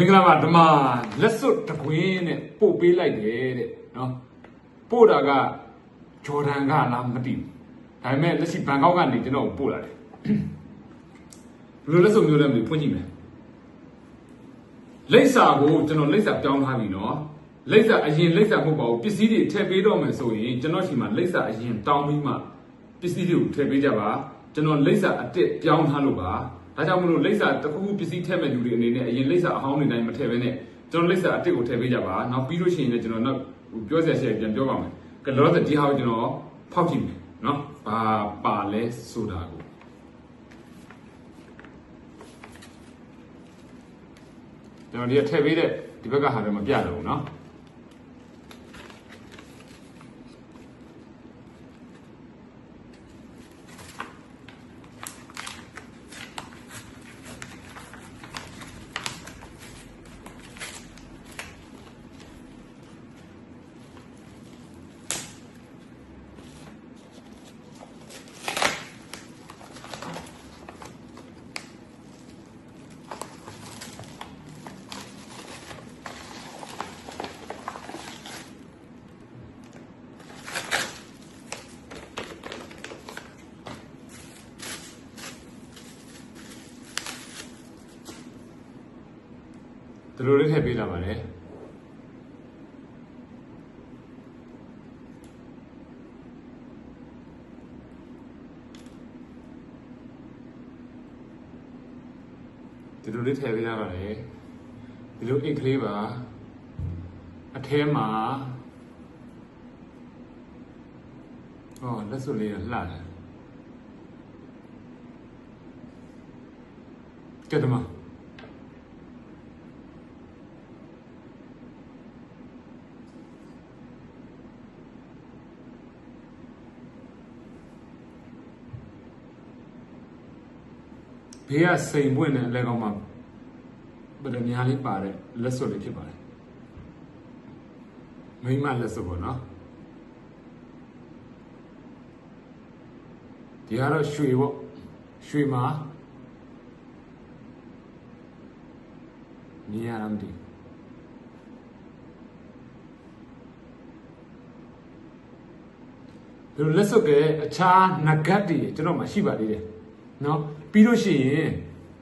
မင်္ဂလာပါဓမ္မလက်စွပ်တကွင်းနဲ့ပို့ပေးလိုက်တယ်တဲ့နော်ပို့တာကဂျော်ဒန်ကလားမသိဘူးဒါပေမဲ့လက်ရှိဘန်ကောက်ကနေကျွန်တော်ကိုပို့လာတယ်ဘယ်လိုလက်စွပ်မျိုးလဲမသိဘူးဖွင့်ကြည့်မယ်လိပ်စာကိုကျွန်တော်လိပ်စာပြောင်းထားပြီနော်လိပ်စာအရင်လိပ်စာမဟုတ်ပါဘူးပစ္စည်းတွေထည့်ပေးတော့မယ်ဆိုရင်ကျွန်တော်ရှိမှလိပ်စာအရင်တောင်းပြီးမှပစ္စည်းတွေကိုထည့်ပေးကြပါကျွန်တော်လိပ်စာအစ်စ်ပြောင်းထားလို့ပါ ဒါကြောင့်မလို့လိပ်စာတစ်ခုခုပစ္စည်းထည့်မဲ့လူတွေအနေနဲ့အရင်လိပ်စာအဟောင်းတွေတိုင်းမထည့်ဘဲနဲ့ကျွန်တော်လိပ်စာအစ်စ်ကိုထည့်ပေးကြပါနောက်ပြီးလို့ရှိရင်လည်းကျွန်တော်နောက်ပြောစရာရှိရင်ပြန်ပြောပါမယ်ကဲလောလောဆယ်ဒီဟာကိုကျွန်တော်ဖောက်ကြည့်မယ်နော်ဘာပါလဲဆိုတာကို ကျွန်တော်ဒီကထည့်ပေးတဲ့ဒီဘက်ကဟာလည်းမပြတော့ဘူးเนาะ လိုလေးထည့်ပေးလာပါတယ်ဒီလိုလေးထည့်ပေးလာပါတယ်ဒီလိုအိတ်ကလေးပါအထဲမှာဟောလက်စွပ်လေးကလှတယ်ကဲတမ ဘေးကစိန်ပွင့်တဲ့အလဲကောင်မှာဗဒများလေးပါတဲ့လက်စွပ်လေးဖြစ်ပါတယ်မိမလက်စွပ်ပေါ့နော်ဒီကတော့ရွှေပေါ့ရွှေမှာနေရမ်းဒီဒီလိုလက်စွပ်ကအခြားနဂတ်တွေကျွန်တော်မှရှိပါသေးတယ် နော်ပြီးလို့ရှိရင်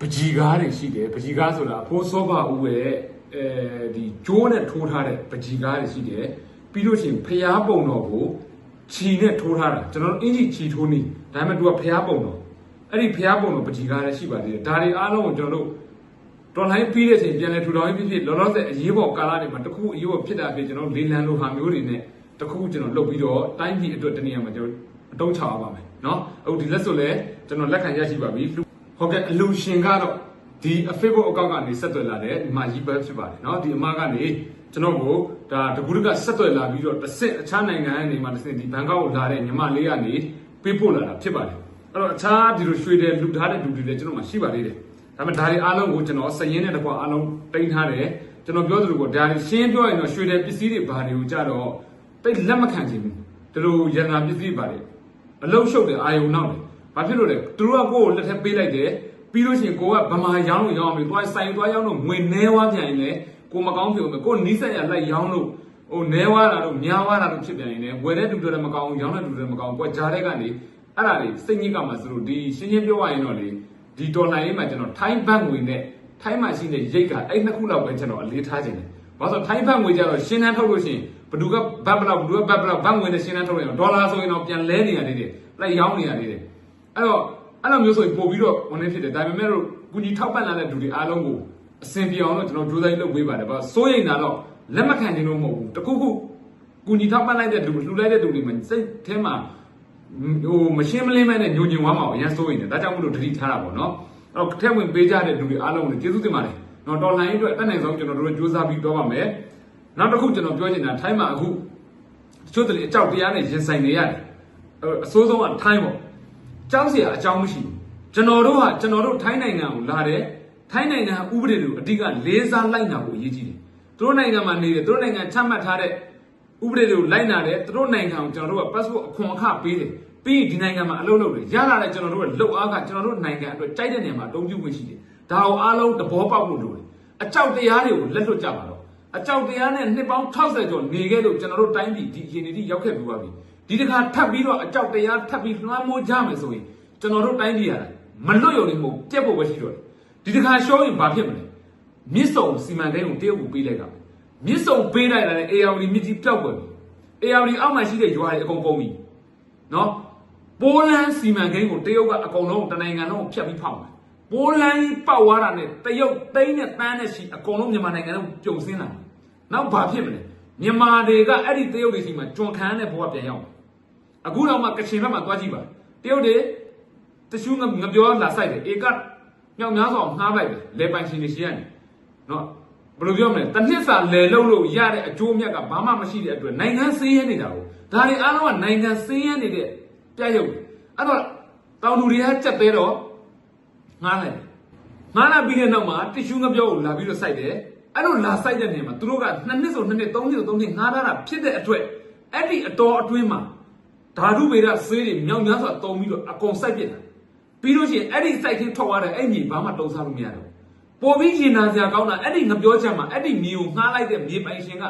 ပကြီကားတွေရှိတယ်ပကြီကားဆိုတာအဖိုးစောပါဦးရဲ့အဲဒီကျိုးနဲ့ထိုးထားတဲ့ပကြီကားတွေရှိတယ်ပြီးလို့ရှိရင်ဖျားပုံတော်ကိုခြီနဲ့ထိုးထားတာကျွန်တော်တို့အင်ကြီးခြီထိုးနေဒါပေမဲ့သူကဖျားပုံတော်အဲ့ဒီဖျားပုံတော်ပကြီကားလည်းရှိပါသေးတယ်ဒါတွေအားလုံးကိုကျွန်တော်တို့တော်လိုင်းပြီးတဲ့အချိန်ပြန်လဲထူထောင်ရေးဖြစ်ဖြစ်လောလောဆယ်အရေးပေါ်ကာလတွေမှာတစ်ခုအရေးပေါ်ဖြစ်တာဖြစ်ကျွန်တော်တို့လေလံလိုဟာမျိုးတွေနဲ့တစ်ခုကျွန်တော်လုပ်ပြီးတော့တိုင်းပြည်အတွက်တနည်းမှာကျွန်တော်အတုံးချရပါမယ် เนาะအခုဒီလက်စွပ်လဲကျွန်တော်လက်ခံရရှိပါပြီဟုတ်ကဲ့အလူရှင်ကတော့ဒီ Facebook account ကနေဆက်သွယ်လာတယ်ဒီမှာရီးပဲဖြစ်ပါတယ်เนาะဒီအမကနေကျွန်တော်ကိုဒါတကူတကဆက်သွယ်လာပြီးတော့တစ်စစ်အခြားနိုင်ငံကနေမှတစ်စစ်ဒီဘန်ကောက်ကိုလာတဲ့ညီမလေးကနေပေးပို့လာတာဖြစ်ပါတယ်အဲ့တော့အခြားဒီလိုရွှေတယ်လူထားတဲ့လူတွေလည်းကျွန်တော်မှရှိပါသေးတယ်ဒါပေမဲ့ဒါတွေအားလုံးကိုကျွန်တော်စည်ရင်းနဲ့တကွာအားလုံးတင်ထားတယ်ကျွန်တော်ပြောသလိုပေါ့ဒါတွေရှင်းပြောရင်တော့ရွှေတယ်ပစ္စည်းတွေဘာတွေကိုကြတော့တိတ်လက်မခံချင်ဘူးဒီလိုရန်နာပစ္စည်းပါတယ် အလုံးရှုပ်တယ်အာယုံနောက်တယ်ဘာဖြစ်လို့လဲသူတို့ကကိုယ့်ကိုလက်ထက်ပေးလိုက်တယ်ပြီးလို့ရှိရင်ကိုကဗမာရောင်းလို့ရောင်းအောင်ပြီသွားဆိုင်သွားရောင်းလို့ငွေနှဲဝါပြန်ရင်လေကိုမကောင်းဖြစ်အောင်ကိုနီးစက်ရလိုက်ရောင်းလို့ဟိုနှဲဝါတာလို့များဝါတာလို့ဖြစ်ပြန်ရင်လေဝယ်တဲ့လူတွေလည်းမကောင်းရောင်းတဲ့လူတွေလည်းမကောင်းကိုဂျားတဲ့ကနေအဲ့ဒါလေးစိတ်ညစ်ကမှဆိုလို့ဒီရှင်းရှင်းပြောရရင်တော့လေဒီဒေါ်လာရေးမှာကျွန်တော်ထိုင်းဘတ်ငွေနဲ့ထိုင်းမှာရှိတဲ့ရိတ်ကအဲ့နှစ်ခုလောက်ပဲကျွန်တော်အလေးထားခြင်းတယ်ဘာလို့ထိုင်းဘတ်ငွေကြတော့ရှင်းနှန်းထုတ်လို့ရှိရင် ဘယ်သူကဘတ်ဘလောက်ဘယ်သူကဘတ်ဘလောက်ဘတ်ငွေနဲ့ရှင်းနှန်းထုတ်ရင်ဒေါ်လာဆိုရင်တော့ပြန်လဲနေရသေးတယ်လိုက်ရောင်းနေရသေးတယ်အဲ့တော့အဲ့လိုမျိုးဆိုရင်ပို့ပြီးတော့ဝင်နေဖြစ်တယ်ဒါပေမဲ့လို့ကုညီထောက်ပံ့လာတဲ့လူတွေအားလုံးကိုအဆင်ပြေအောင်လို့ကျွန်တော်ကြိုးစားလုပ်ပေးပါတယ်ဗျစိုးရိမ်တာတော့လက်မခံခြင်းလို့မဟုတ်ဘူးတခုခုကုညီထောက်ပံ့လိုက်တဲ့လူလှူလိုက်တဲ့လူတွေမှာစိတ်ထဲမှာဟိုမရှင်းမလင်းမဲ့နဲ့ညိုညင်ဝမ်းမအောင်အရင်စိုးရိမ်တယ်ဒါကြောင့်မို့လို့တတိထားတာပေါ့နော်အဲ့တော့ထက်ဝင်ပေးကြတဲ့လူတွေအားလုံးကိုကျေးဇူးတင်ပါတယ်နော်တော်လှန်ရေးအတွက်အတက်နိုင်ဆုံးကျွန်တော်တို့ကြိုးစားပြီးတော့ပါမယ် နောက်တစ်ခုကျွန်တော်ပြောချင်တာထိုင်းမှာအခုတချို့တလေအကြောက်တရားနဲ့ရင်ဆိုင်နေရတယ်အဆိုးဆုံးကထိုင်းပေါ့ကြောက်เสียအကြောင်းမရှိဘူးကျွန်တော်တို့ကကျွန်တော်တို့ထိုင်းနိုင်ငံကိုလာတယ်ထိုင်းနိုင်ငံဥပဒေတွေကိုအတိကလေးစားလိုက်နာဖို့အရေးကြီးတယ်သူတို့နိုင်ငံမှာနေတယ်သူတို့နိုင်ငံချမှတ်ထားတဲ့ဥပဒေတွေကိုလိုက်နာတယ်သူတို့နိုင်ငံကိုကျွန်တော်တို့က passport အခွန်အခပေးတယ်ပြီးဒီနိုင်ငံမှာအလုပ်လုပ်တယ်ရလာတဲ့ကျွန်တော်တို့ရဲ့လုပ်အားကကျွန်တော်တို့နိုင်ငံအတွက်ကြိုက်တဲ့နေရာမှာအသုံးပြုခွင့်ရှိတယ်ဒါကိုအားလုံးသဘောပေါက်ဖို့လိုတယ် အကြောက်တရားတွေကိုလက်လွတ်ကြပါတော့ ့ အကြောက်တရားနဲ့နှစ်ပေါင်း60ကျော်နေခဲ့လို့ကျွန်တော်တို့တိုင်းပြည်ဒီအခြေအနေထိရောက်ခဲ့ပြီးပါပြီဒီတစ်ခါထပ်ပြီးတော့အကြောက်တရားထပ်ပြီးလွှမ်းမိုးကြမယ်ဆိုရင်ကျွန်တော်တို့တိုင်းပြည်ရတယ်မလွတ်ရုံနဲ့မဟုတ်ပြက်ဖို့ပဲရှိတော့တယ်ဒီတစ်ခါရှော့ရင်ဘာဖြစ်မလဲမြစ်စုံစီမံကိန်းကိုတရုတ်ကိုပေးလိုက်တာမြစ်စုံပေးလိုက်တာနဲ့ ARD မြစ်ကြီးပျောက်သွားပြီ ARD အောက်မှာရှိတဲ့ရွာတွေအကုန်ကုန်ပြီနော်ပိုးလန်းစီမံကိန်းကိုတရုတ်ကအကုန်လုံးတနိုင်ငံလုံးကိုဖျက်ပြီးဖောက်တယ်ပိုးလန်းကြီးပေါက်သွားတာနဲ့တရုတ်သိန်းနဲ့တန်းနဲ့ရှိအကုန်လုံးမြန်မာနိုင်ငံလုံးပြုံစင်းလာတယ် နောက်ဘာဖြစ်မလဲမြန်မာတွေကအဲ့ဒီတရုတ်တွေစီမှာကြွန်ခမ်းတဲ့ဘဝပြန်ရောက်တယ်အခုတော့မှကချင်ဘက်မှာသွားကြည့်ပါတရုတ်တွေတရှူးငငပြောလာဆိုင်တယ်ဧကမြောက်များစွာငှားလိုက်တယ်လေပိုင်ရှင်တွေရှိရတယ်နော်ဘယ်လိုပြောမလဲတစ်နှစ်စာလဲလို့လို့ရတဲ့အကျိုးအမြတ်ကဘာမှမရှိတဲ့အတွက်နိုင်ငံစေးရဲနေတာကိုဒါတွေအားလုံးကနိုင်ငံစေးရဲနေတဲ့ပြရုပ်အဲ့တော့တောင်သူတွေကကြက်သေးတော့ငှားလိုက်တယ်ငှားလာပြီးတဲ့နောက်မှာတ िश ူးငပြောကိုလာပြီးတော့စိုက်တယ် အဲ့လိုလာစိုက်တဲ့နေရာမှာသူတို့ကနှစ်နှစ်ဆိုနှစ်နှစ်သုံးနှစ်ဆိုသုံးနှစ်ငှားထားတာဖြစ်တဲ့အတွက်အဲ့ဒီအတော်အတွင်းမှာဓာတုဗေဒဆေးတွေမြောက်များစွာတုံပြီးတော့အကုန်စိုက်ပစ်တာပြီးလို့ရှိရင်အဲ့ဒီစိုက်ခင်းထွက်သွားတဲ့အဲ့မြေဘာမှတုံးစားလို့မရတော့ဘူးပေါ်ပြီးရင်နာစရာကောင်းတာအဲ့ဒီငပြောချက်မှာအဲ့ဒီမြေကိုငှားလိုက်တဲ့မြေပိုင်ရှင်က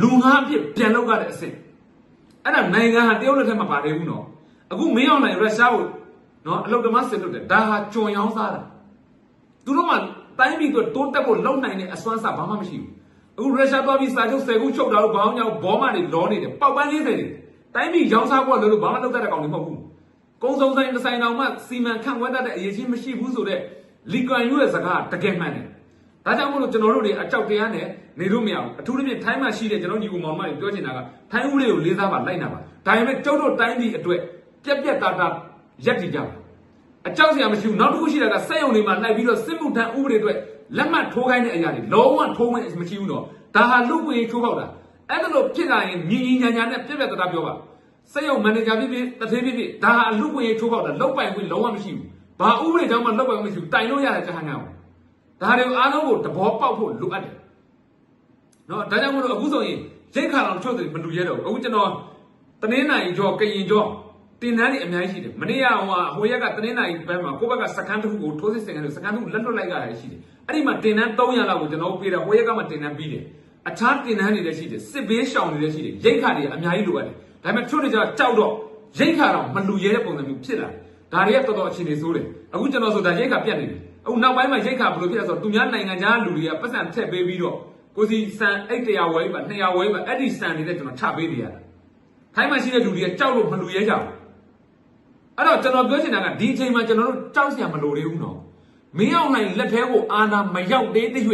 လူငှားအဖြစ်ပြန်လောက်ရတဲ့အဆင့်အဲ့ဒါနိုင်ငံဟာတရုတ်လက်ထက်မှာပါတယ်ဘူးနော်အခုမင်းအောင်နိုင်ရုရှားကိုနော်အလုတ်တမစစ်လွတ်တယ်ဒါဟာကြုံရောင်းစားတာသူတို့မှ တိုင်းပြည်ကတိုးတက်ဖို့လုံနိုင်တဲ့အစွမ်းစားဘာမှမရှိဘူးအခုရုရှားသွားပြီးစာချုပ်10ခုချုပ်တာလို့ဘောင်းကြောင်ဘောမတွေလောနေတယ်ပေါက်ပန်း40တွေတိုင်းပြည်ရောင်းစားဖို့လို့လို့ဘာမှလုပ်တတ်တဲ့ကောင်တွေမဟုတ်ဘူးကုံစုံဆိုင်တစ်ဆိုင်တောင်မှစီမံခန့်ခွဲတတ်တဲ့အရေးချင်းမရှိဘူးဆိုတော့လီကွန်ယူရဲ့စကားတကယ်မှန်တယ်ဒါကြောင့်မို့လို့ကျွန်တော်တို့တွေအကြောက်တရားနဲ့နေလို့မရဘူးအထူးသဖြင့်ထိုင်းမှာရှိတဲ့ကျွန်တော်ညီကိုမောင်မတွေပြောချင်တာကထိုင်းဦးလေးကိုလေးစားပါလိုက်နာပါဒါပေမဲ့ကျုပ်တို့တိုင်းပြည်အတွက်ပြက်ပြက်တာတာရက်တည်ကြပါ အကြောက်စရာမရှိဘူးနောက်တစ်ခုရှိတာကစက်ရုံတွေမှာလိုက်ပြီးတော့စစ်မှုထမ်းဥပဒေအတွက်လက်မှတ်ထိုးခိုင်းတဲ့အရာတွေလုံးဝထိုးမှမရှိဘူးတော့ဒါဟာလူ့ကိုယ်ရေးချိုးဖောက်တာအဲ့ဒါလို့ဖြစ်လာရင်ညီညီညာညာနဲ့ပြက်ပြက်တာတာပြောပါစက်ရုံမန်နေဂျာဖြစ်ဖြစ်တထေးဖြစ်ဖြစ်ဒါဟာလူ့ကိုယ်ရေးချိုးဖောက်တာလောက်ပိုင်ခွင့်လုံးဝမရှိဘူးဘာဥပဒေကြောင့်မှလောက်ပိုင်ခွင့်မရှိဘူးတိုင်လို့ရတယ်ကြာဟန်အောင်ဒါတွေအားလုံးကိုတဘောပေါက်ဖို့လိုအပ်တယ်နော်ဒါကြောင့်မို့လို့အခုဆိုရင်ရိတ်ခါတော်ချုပ်တယ်မလူရဲတော့ဘူးအခုကျွန်တော်တနင်္လာရီကျော်ကရင်ကျော် တင်တန်းတွေအများကြီးရှိတယ်မနေ့ကဟိုဟာဟိုရက်ကတနင်္လာရီဘက်မှာကိုယ့်ဘက်ကစကန်တစ်ခုကိုထိုးစစ်ဆင်ခဲ့လို့စကန်တစ်ခုလက်လွတ်လိုက်ရတယ်ရှိတယ်အဲ့ဒီမှာတင်တန်း300လောက်ကိုကျွန်တော်ပေးတယ်ဟိုရက်ကမှတင်တန်းပြီးတယ်အခြားတင်တန်းတွေလည်းရှိတယ်စစ်ဘေးရှောင်တွေလည်းရှိတယ်ရိတ်ခါတွေအများကြီးလိုအပ်တယ်ဒါပေမဲ့ထွတ်တွေကျတော့ကြောက်တော့ရိတ်ခါတော့မလူရဲတဲ့ပုံစံမျိုးဖြစ်လာတယ်ဒါတွေကတော်တော်အခြေအနေဆိုးတယ်အခုကျွန်တော်ဆိုတာရိတ်ခါပြတ်နေတယ်အခုနောက်ပိုင်းမှာရိတ်ခါဘယ်လိုဖြစ်လဲဆိုတော့သူများနိုင်ငံခြားလူတွေကပတ်စံထည့်ပေးပြီးတော့ကိုစီစံအိတ်100ဝဲပါ200ဝဲပါအဲ့ဒီစံတွေနဲ့ကျွန်တော်ချပေးနေရတာထိုင်းမှာရှိတဲ့လူတွေကကြောက်လို့မလူရဲကြဘူး အဲ့တော့ကျွန်တော်ပြောချင်တာကဒီအချိန်မှာကျွန်တော်တို့ကြောက်စရာမလိုသေးဘူးနော်မင်းအောင်နိုင်လက်ထဲကိုအာနာမရောက်သေးသေး၍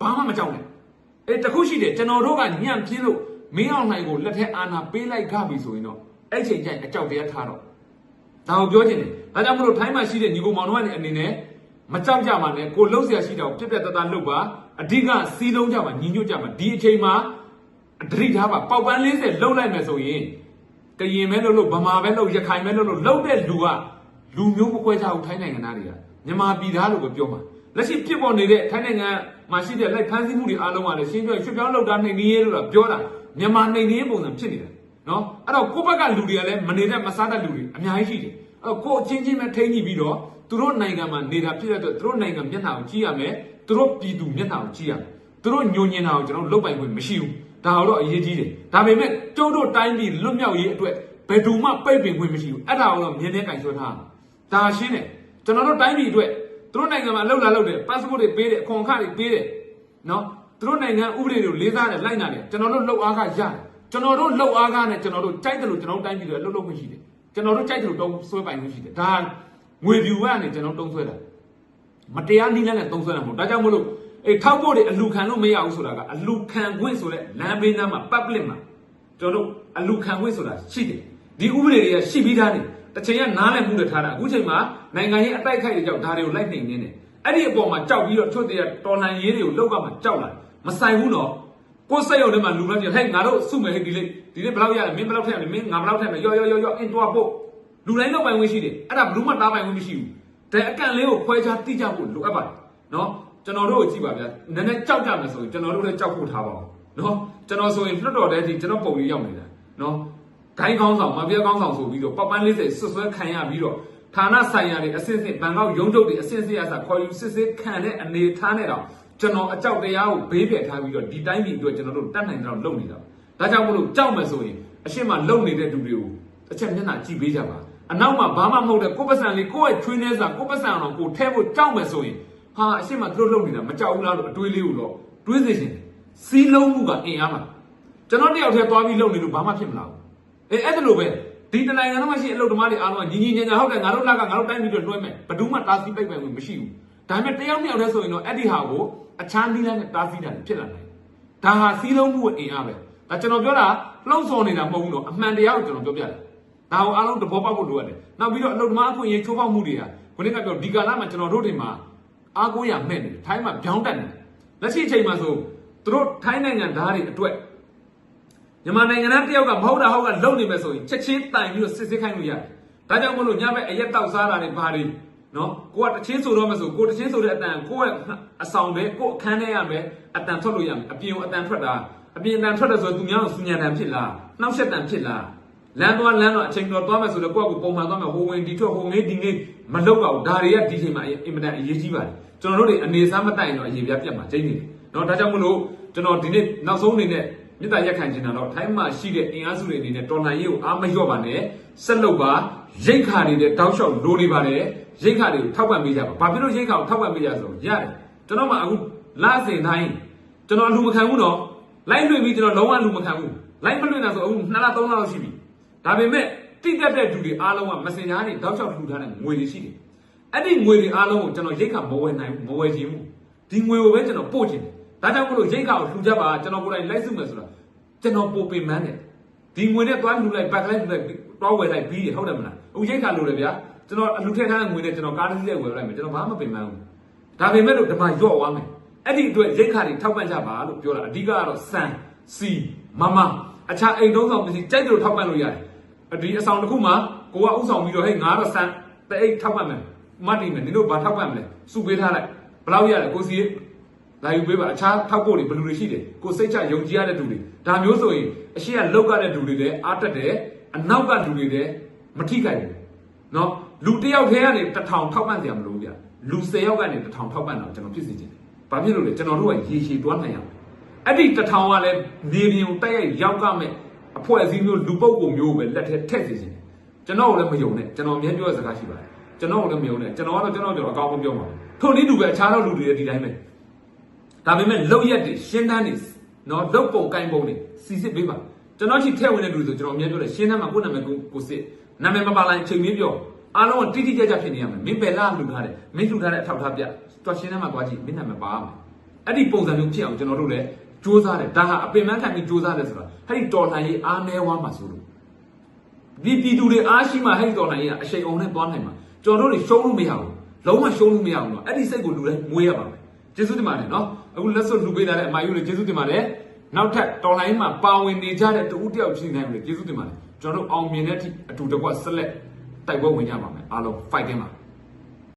ဘာမှမကြောက်နဲ့အဲတခုရှိတယ်ကျွန်တော်တို့ကညံ့ပြင်းလို့မင်းအောင်နိုင်ကိုလက်ထဲအာနာပေးလိုက်ခပြီဆိုရင်တော့အဲ့ချိန်ကျရင်အကြောက်တရားထားတော့ဒါကိုပြောချင်တယ်ဒါကြောင့်မလို့ထိုင်းမှာရှိတဲ့ညီကိုမောင်တို့ကနေအနေနဲ့မကြောက်ကြပါနဲ့ကိုလှုပ်ရှားရှိတာကိုပြက်ပြက်တသားလှုပ်ပါအဓိကစီးလုံးကြပါညီညွတ်ကြပါဒီအချိန်မှာအတရိထားပါပေါက်ပန်း40လှုပ်လိုက်မယ်ဆိုရင် ကရင်ပဲလှုပ်လို့ဗမာပဲလှုပ်ရခိုင်ပဲလှုပ်လို့လှုပ်တဲ့လူကလူမျိုးမကွဲကြဘူးထိုင်းနိုင်ငံသားတွေကမြန်မာပြည်သားလို့ပဲပြောမှာလက်ရှိဖြစ်ပေါ်နေတဲ့ထိုင်းနိုင်ငံမှာရှိတဲ့လိုက်ဖမ်းဆီးမှုတွေအားလုံးကလည်းရှင်းပြရွှေ့ပြောင်းလောက်တာနှိမ်နင်းရေးလို့ပြောတာမြန်မာနှိမ်နင်းရေးပုံစံဖြစ်နေတာနော်အဲ့တော့ကိုယ့်ဘက်ကလူတွေကလည်းမနေတဲ့မစားတဲ့လူတွေအများကြီးရှိတယ်အဲ့တော့ကိုယ်အချင်းချင်းပဲထိန်းညှိပြီးတော့သူတို့နိုင်ငံမှာနေတာဖြစ်တဲ့အတွက်သူတို့နိုင်ငံမျက်နှာကိုကြည့်ရမယ်သူတို့ပြည်သူမျက်နှာကိုကြည့်ရမယ်သူတို့ညှိုညင်တာကိုကျွန်တော်လုတ်ပိုင်ခွင့်မရှိဘူး ဒါတော့အရေးကြီးတယ်ဒါပေမဲ့ကျုပ်တို့တိုင်းပြည်လွတ်မြောက်ရေးအတွက်ဘယ်သူမှပိတ်ပင်ခွင့်မရှိဘူးအဲ့ဒါကိုတော့မြင်းနဲ့ကင်ဆွဲထားတာဒါရှင်းတယ်ကျွန်တော်တို့တိုင်းပြည်အတွက်သူတို့နိုင်ငံမှာလှုပ်လာလှုပ်တယ် passport တွေပေးတယ်အခွန်အခတွေပေးတယ်နော်သူတို့နိုင်ငံဥပဒေတွေကိုလေးစားတယ်လိုက်နာတယ်ကျွန်တော်တို့လှုပ်အားကရတယ်ကျွန်တော်တို့လှုပ်အားကနဲ့ကျွန်တော်တို့ကြိုက်တယ်လို့ကျွန်တော်တို့တိုင်းပြည်တွေလှုပ်လှုပ်ခွင့်ရှိတယ်ကျွန်တော်တို့ကြိုက်တယ်လို့တုံးဆွဲပိုင်ခွင့်ရှိတယ်ဒါငွေဖြူကနေကျွန်တော်တုံးဆွဲတာမတရားနည်းလမ်းနဲ့တုံးဆွဲတာမဟုတ်ဒါကြောင့်မလို့ အေးထောက်ဖို့တွေအလူခံလို့မရဘူးဆိုတာကအလူခံခွင့်ဆိုတဲ့လမ်းဘေးနားမှာ public မှာကျွန်တော်တို့အလူခံခွင့်ဆိုတာရှိတယ်ဒီဥပဒေတွေကရှိပြီးသားနေတစ်ချိန်ကနားလည်မှုတွေထားတာအခုချိန်မှာနိုင်ငံရေးအတိုက်ခိုက်တွေကြောင့်ဒါတွေကိုလိုက်နှိမ်နေတယ်အဲ့ဒီအပေါ်မှာကြောက်ပြီးတော့ထွတ်တဲ့တော်လှန်ရေးတွေကိုလောက်ကမှကြောက်လာမဆိုင်ဘူးနော်ကိုယ်စိတ်ရုံထဲမှာလူမကြီးဟဲ့ငါတို့စုမယ်ဟဲ့ဒီလေးဒီလေးဘယ်လောက်ရတယ်မင်းဘယ်လောက်ထည့်ရလဲမင်းငါဘယ်လောက်ထည့်မလဲရောရောရောရောအင်တွားဖို့လူတိုင်းလောက်ပိုင်ဝင်ရှိတယ်အဲ့ဒါဘလူးမတားပိုင်ဝင်မရှိဘူးတဲ့အကန့်လေးကိုခွဲခြားတိကျဖို့လိုအပ်ပါတယ်နော် ကျွန်တော်တို့ကိုကြည့်ပါဗျာနည်းနည်းကြောက်ကြမယ်ဆိုရင်ကျွန်တော်တို့လည်းကြောက်ဖို့ထားပါအောင်နော်ကျွန်တော်ဆိုရင်လွတ်တော်တဲ့ဒီကျွန်တော်ပုံလေးရောက်နေတာနော်ဂိုင်းကောင်းဆောင်မပြဲကောင်းဆောင်ဆိုပြီးတော့ပတ်ပန်း40ဆွဆွဲခံရပြီးတော့ဌာနဆိုင်ရာတွေအစစ်စစ်ဘန်ကောက်ရုံးချုပ်တွေအစစ်စစ်အစားခေါ်ယူစစ်စစ်ခံတဲ့အနေထားနဲ့တော့ကျွန်တော်အကြောက်တရားကိုဘေးဖယ်ထားပြီးတော့ဒီတိုင်းပြည်အတွက်ကျွန်တော်တို့တတ်နိုင်တဲ့တော့လုပ်နေတာဒါကြောင့်မလို့ကြောက်မယ်ဆိုရင်အရှိမလုံနေတဲ့သူတွေကိုတစ်ချက်မျက်နှာကြည့်ပေးကြပါအနောက်မှာဘာမှမဟုတ်တဲ့ကိုယ့်ပတ်စံလေးကိုယ့်ရဲ့ချွေးနှဲစာကိုယ့်ပတ်စံအောင်ကိုထဲဖို့ကြောက်မယ်ဆိုရင် ဟာအရှိမသူတို့လုံနေတာမကြောက်ဘူးလားလို့အတွေးလေးကိုတော့တွေးစေချင်တယ်စီးလုံးမှုကအင်အားမှာကျွန်တော်တယောက်တည်းသွားပြီးလုံနေလို့ဘာမှဖြစ်မလာဘူးအဲအဲ့ဒါလိုပဲဒီတနိုင်ငံလုံးမှာရှိအလုပ်သမားတွေအားလုံးကညီညီညာညာဟုတ်တယ်ငါတို့လက်ကငါတို့တိုင်းပြည်တို့လွှဲမယ်ဘယ်သူမှတားဆီးပိတ်ပင်မှုမရှိဘူးဒါပေမဲ့တယောက်တစ်ယောက်တည်းဆိုရင်တော့အဲ့ဒီဟာကိုအခြားနည်းလမ်းနဲ့တားဆီးတာဖြစ်လာနိုင်တယ်ဒါဟာစီးလုံးမှုရဲ့အင်အားပဲဒါကျွန်တော်ပြောတာလှုပ်ဆော်နေတာမဟုတ်ဘူးတော့အမှန်တရားကိုကျွန်တော်ပြောပြတယ်ဒါကိုအားလုံးသဘောပေါက်ဖို့လိုအပ်တယ်နောက်ပြီးတော့အလုပ်သမားအခွင့်အရေးချိုးဖောက်မှုတွေဟာခုနကပြောဒီကာလမှာကျွန်တော်တို့တွေမှာ အားကိုးရမဲ့နေတယ်ထိုင်းမှာပြောင်းတက်နေတယ်လက်ရှိအချိန်မှာဆိုသူတို့ထိုင်းနိုင်ငံသားတွေအတွက်မြန်မာနိုင်ငံသားတယောက်ကမဟုတ်တာဟုတ်ကလုံနေမယ်ဆိုရင်ချက်ချင်းတိုင်ပြီးတော့စစ်စစ်ခိုင်းလို့ရတယ်ဒါကြောင့်မလို့ညဘက်အရက်တောက်စားတာတွေဘာတွေနော်ကိုကတချင်းဆိုတော့မဆိုကိုတချင်းဆိုတဲ့အတန်ကိုရဲ့အဆောင်ပဲကိုအခန်းထဲရမယ်အတန်ထွက်လို့ရမယ်အပြင်ကိုအတန်ထွက်တာအပြင်အတန်ထွက်တယ်ဆိုတော့သူများကိုစူညံတန်ဖြစ်လားနှောက်ယှက်တန်ဖြစ်လား လမ်းသွားလမ်းတော့အချိန်တော်သွားမယ်ဆိုတော့ကိုယ့်ကိုပုံမှန်သွားမယ်ဟိုဝင်ဒီထွက်ဟိုငေးဒီငေးမလောက်ပါဘူးဒါတွေကဒီချိန်မှာအင်မတန်အရေးကြီးပါတယ်ကျွန်တော်တို့တွေအနေစားမတိုင်တော့အရေးပြပြတ်မှာကျင်းနေတယ်နော်ဒါကြောင့်မလို့ကျွန်တော်ဒီနေ့နောက်ဆုံးအနေနဲ့မြစ်တာရက်ခံချင်တာတော့ထိုင်းမှာရှိတဲ့အင်အားစုတွေအနေနဲ့တော်လှန်ရေးကိုအားမလျော့ပါနဲ့ဆက်လုပ်ပါရိတ်ခါနေတဲ့တောက်လျှောက်လိုနေပါတယ်ရိတ်ခါတွေကိုထောက်ပံ့ပေးကြပါဘာဖြစ်လို့ရိတ်ခါကိုထောက်ပံ့ပေးကြဆိုတော့ရတယ်ကျွန်တော်မှအခုလအစဉ်တိုင်းကျွန်တော်လူမခံဘူးတော့လိုက်လွှင့်ပြီးကျွန်တော်လုံးဝလူမခံဘူးလိုက်မလွှင့်တာဆိုအခု2လ3လလောက်ရှိပြီ ဒါပေမဲ့တိတက်တဲ့သူတွေအားလုံးကမစင်ကြားနေတောက်လျှောက်ထူထားတဲ့ငွေတွေရှိတယ်အဲ့ဒီငွေတွေအားလုံးကိုကျွန်တော်ရိတ်ခါမဝယ်နိုင်ဘူးမဝယ်ခြင်းဘူးဒီငွေကိုပဲကျွန်တော်ပို့ခြင်းတယ်ဒါကြောင့်မလို့ရိတ်ခါကိုထူကြပါကျွန်တော်ကိုယ်တိုင်လိုက်စုမယ်ဆိုတာကျွန်တော်ပို့ပင်မန်းတယ်ဒီငွေနဲ့သွားလူလိုက်ဘက်ကလိုက်လူလိုက်တွားဝယ်လိုက်ပြီးတယ်ဟုတ်တယ်မလားအခုရိတ်ခါလိုတယ်ဗျာကျွန်တော်အလူထည့်ထားတဲ့ငွေနဲ့ကျွန်တော်ကားတစ်စီးလေးဝယ်လိုက်မယ်ကျွန်တော်ဘာမှပင်မန်းဘူးဒါပေမဲ့လို့ဓမ္မရော့သွားမယ်အဲ့ဒီအတွက်ရိတ်ခါတွေထောက်ပံ့ကြပါလို့ပြောတာအဓိကကတော့စံစီမမအခြားအိမ်သုံးဆောင်ပစ္စည်းကြိုက်တယ်လို့ထောက်ပံ့လို့ရတယ် ဒီအဆောင်တစ်ခုမှာကိုကဥဆောင်ပြီးတော့ဟဲ့ငါတော့စံတဲ့အိတ်ထောက်ပံ့မယ်မတ်တိမယ်နင်တို့ဘာထောက်ပံ့မလဲစုပေးထားလိုက်ဘယ်လောက်ရလဲကိုစီလာယူပေးပါအခြားထောက်ဖို့တွေဘယ်လိုတွေရှိတယ်ကိုစိတ်ချယုံကြည်ရတဲ့သူတွေဒါမျိုးဆိုရင်အရှိကလောက်ကတဲ့လူတွေလည်းအားတက်တယ်အနောက်ကလူတွေလည်းမထိခိုက်ဘူးနော်လူတစ်ယောက်ထဲကနေတစ်ထောင်ထောက်ပံ့ကြရမလို့ဗျလူ၁၀ယောက်ကနေတစ်ထောင်ထောက်ပံ့တာကျွန်တော်ဖြစ်စီခြင်းဘာဖြစ်လို့လဲကျွန်တော်တို့ကရေရှည်တွားနိုင်ရမယ်အဲ့ဒီတစ်ထောင်ကလည်းနေပြင်ကိုတိုက်ရိုက်ရောက်ကမဲ့ အဖွဲ့အစည်းမျိုးလူပုဂ္ဂိုလ်မျိုးပဲလက်ထဲထည့်စီခြင်းကျွန်တော်လည်းမယုံနဲ့ကျွန်တော်အများပြောတဲ့စကားရှိပါတယ်ကျွန်တော်လည်းမယုံနဲ့ကျွန်တော်ကတော့ကျွန်တော်တို့အကောင်းဆုံးပြောမှာထို့နည်းတူပဲအခြားသောလူတွေလည်းဒီတိုင်းပဲဒါပေမဲ့လောက်ရက်တွေရှင်းတန်းနေနော်လောက်ပုံကိုင်ပုံတွေစီစစ်ပေးပါကျွန်တော်ချိထည့်ဝင်တဲ့လူဆိုကျွန်တော်အများပြောတယ်ရှင်းတန်းမှာကိုယ်နာမည်ကိုကိုစစ်နာမည်မပါလိုက်ချိန်မင်းပြောအားလုံးကတိတိကျကျဖြစ်နေရမယ်မင်းပယ်လာလှူထားတယ်မင်းလှူထားတဲ့အထောက်ထားပြတွားရှင်းတန်းမှာသွားကြည့်မင်းနာမည်ပါရမယ်အဲ့ဒီပုံစံမျိုးဖြစ်အောင်ကျွန်တော်တို့လည်း စူးစမ်းတယ်ဒါဟာအပင်ပန်းခံပြီးစူးစမ်းတယ်ဆိုတာအဲ့ဒီတော်လှန်ရေးအားနည်းဝါမှာဆိုလို့ဒီပြည်သူတွေအားရှိမှဟဲ့တော်နိုင်ရင်အရှိန်အောင်နဲ့သွားနိုင်မှာကျွန်တော်တို့တွေရှုံးလို့မရဘူးလုံးဝရှုံးလို့မရဘူးနော်အဲ့ဒီစိတ်ကိုလူတိုင်းမွေးရပါမယ်ကျေးဇူးတင်ပါတယ်နော်အခုလက်စွပ်လူပေးထားတဲ့အမာယူလေးကျေးဇူးတင်ပါတယ်နောက်ထပ်တော်လိုင်းမှာပါဝင်နေကြတဲ့တူဦးတယောက်ဖြစ်နိုင်ပြီကျေးဇူးတင်ပါတယ်ကျွန်တော်တို့အောင်မြင်တဲ့အထိအတူတကွဆက်လက်တိုက်ပွဲဝင်ကြပါမယ်အားလုံး fight တင်ပါ